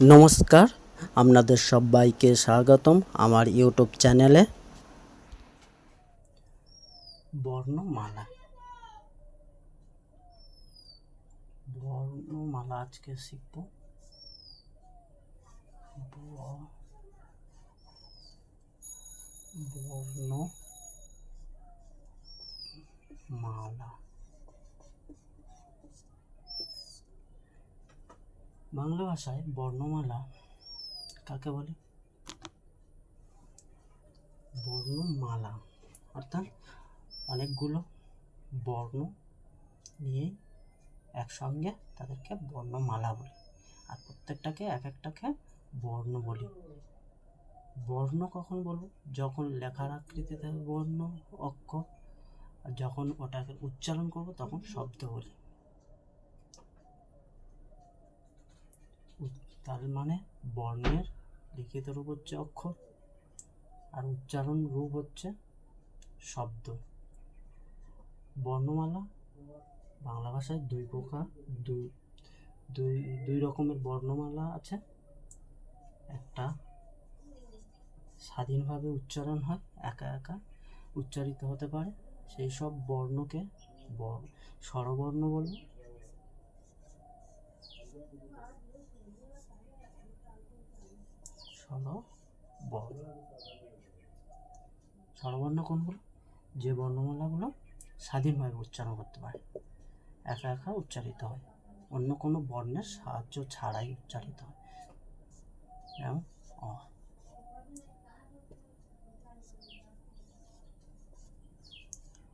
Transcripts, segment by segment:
নমস্কার আপনাদের সবাইকে স্বাগতম আমার ইউটিউব চ্যানেলে। বর্ণমালা। বর্ণমালা আজকে শিখব। বর্ণ মালা বাংলা ভাষায় বর্ণমালা কাকে বলে? বর্ণমালা। অর্থাৎ অনেকগুলো বর্ণ নিয়ে একসঙ্গে তাদেরকে বর্ণমালা বলি। আর প্রত্যেকটাকে এক একটাকে বর্ণ বলি। বর্ণ কখন বলব? যখন লেখার আকৃতিতে বর্ণ অক্ষর আর যখন ওটাকে উচ্চারণ করব তখন শব্দ বলি। তার মানে বর্ণের লিখিত রূপ হচ্ছে অক্ষর আর উচ্চারণ রূপ হচ্ছে শব্দ। বর্ণমালা বাংলা ভাষায় দুই প্রকার, দুই দুই দুই রকমের বর্ণমালা আছে। একটা স্বাধীনভাবে উচ্চারণ হয়, একা একা উচ্চারিত হতে পারে। সেই সব বর্ণকে বর্ণ স্বরবর্ণ বলব। স্বরবর্ণ স্বরবর্ণ কোনগুলো? যে বর্ণমালাগুলো স্বাধীনভাবে উচ্চারণ করতে পারে, একা একা উচ্চারিত হয়। অন্য কোনো বর্ণের সাহায্য ছাড়াই উচ্চারিত হয়। যেমন, অ।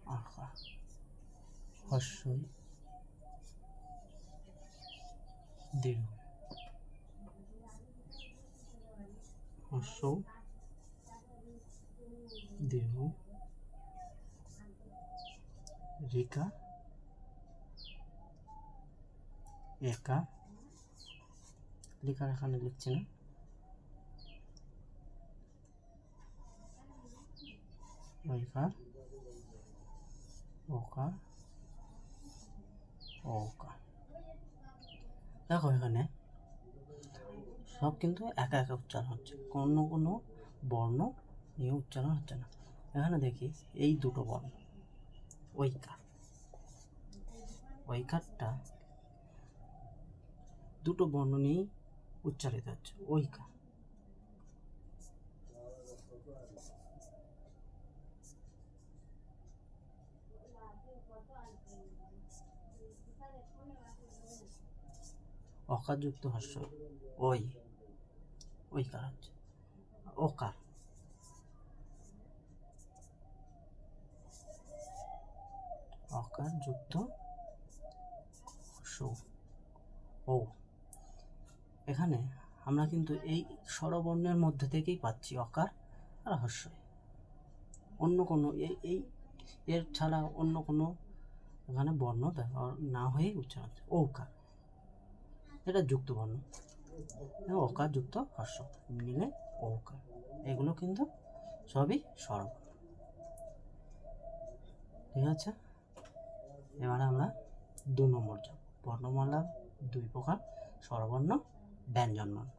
আকা হস্যই। দীর্ঘ। হস্য দীর্ঘ রেখা একা। লেখার এখানে লিখছি না। রেখা ওকার ওকার দেখো এখানে সব কিন্তু একা একা উচ্চারণ হচ্ছে। কোনো কোনো বর্ণ নিয়ে উচ্চারণ হচ্ছে না। এখানে দেখি এই দুটো বর্ণ। ঐকার। ঐকারটা দুটো বর্ণ নিয়েই উচ্চারিত হচ্ছে। ঐকার। অকারযুক্ত হর্ষ। ওই ঐকার হচ্ছে ওকার অকার যুক্ত সু ও এখানে আমরা কিন্তু এই স্বরবর্ণের মধ্যে থেকেই পাচ্ছি অকার আর অন্য কোনো এই, এর ছাড়া অন্য কোনো এখানে বর্ণ না হয়েই উচ্চারণ ওকার। এটা যুক্ত বর্ণ। অকার যুক্ত হর্ষ মিলে ওকার এগুলো কিন্তু সবই স্বরবর্ণ ঠিক আছে? এবারে আমরা দু নম্বর যাব। বর্ণমালা দুই প্রকার, স্বরবর্ণ, ব্যঞ্জনবর্ণ।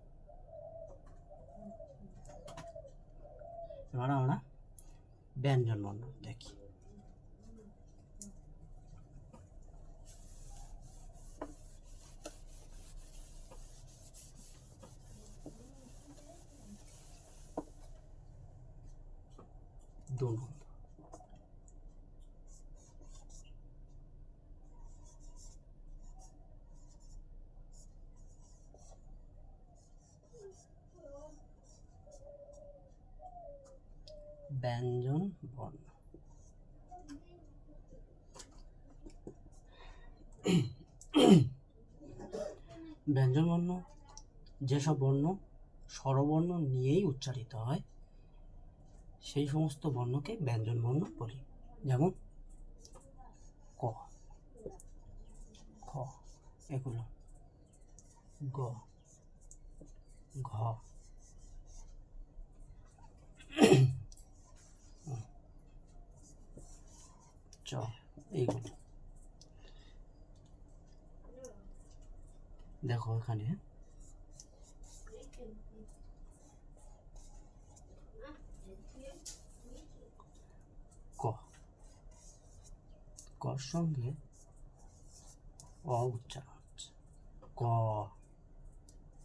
এবারে আমরা ব্যঞ্জনবর্ণ দেখি। দু ব্যঞ্জন বর্ণ। ব্যঞ্জন বর্ণ যেসব বর্ণ স্বরবর্ণ নিয়েই উচ্চারিত হয় সেই সমস্ত বর্ণকে ব্যঞ্জন বর্ণ বলি। যেমন ক, খ এগুলো। গ, ঘ। চ, এইগুলো। দেখো এখানে ক কর সঙ্গে অ উচ্চারণ হচ্ছে ক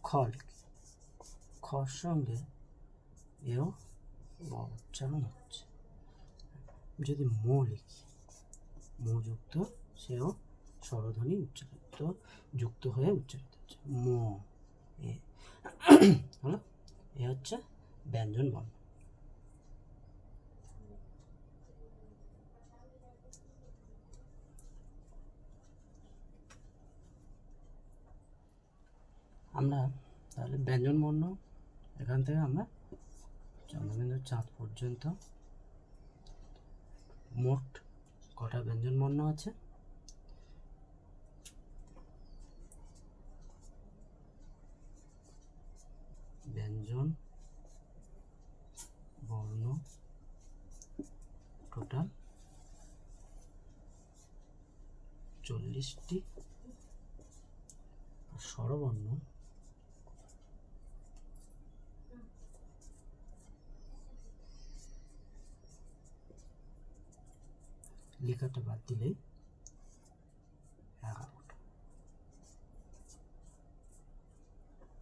খ লিখি খর সঙ্গে এও অ উচ্চারণ হচ্ছে। যদি মো লিখি, মো যুক্ত, সেও স্বরধ্বনি উচ্চারিত, যুক্ত হয়ে উচ্চারিত হচ্ছে। মো, এ, হলো, এ হচ্ছে ব্যঞ্জন বর্ণ। আমরা তাহলে ব্যঞ্জন বর্ণ, এখান থেকে আমরা চন্দ্রবিন্দু চাঁদ পর্যন্ত। মোট কটা ব্যঞ্জন বর্ণ আছে? ব্যঞ্জন, বর্ণ, টোটাল চল্লিশটি স্বরবর্ণ। লেখাটা বাদ দিলেই এগারোটা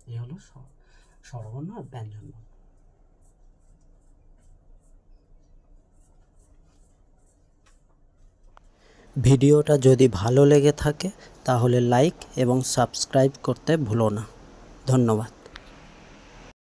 এ হলো স্ব- স্বরবর্ণ আর ব্যঞ্জন বর্ণ ভিডিওটা যদি ভালো লেগে থাকে, তাহলে লাইক এবং সাবস্ক্রাইব করতে ভুলো না। ধন্যবাদ।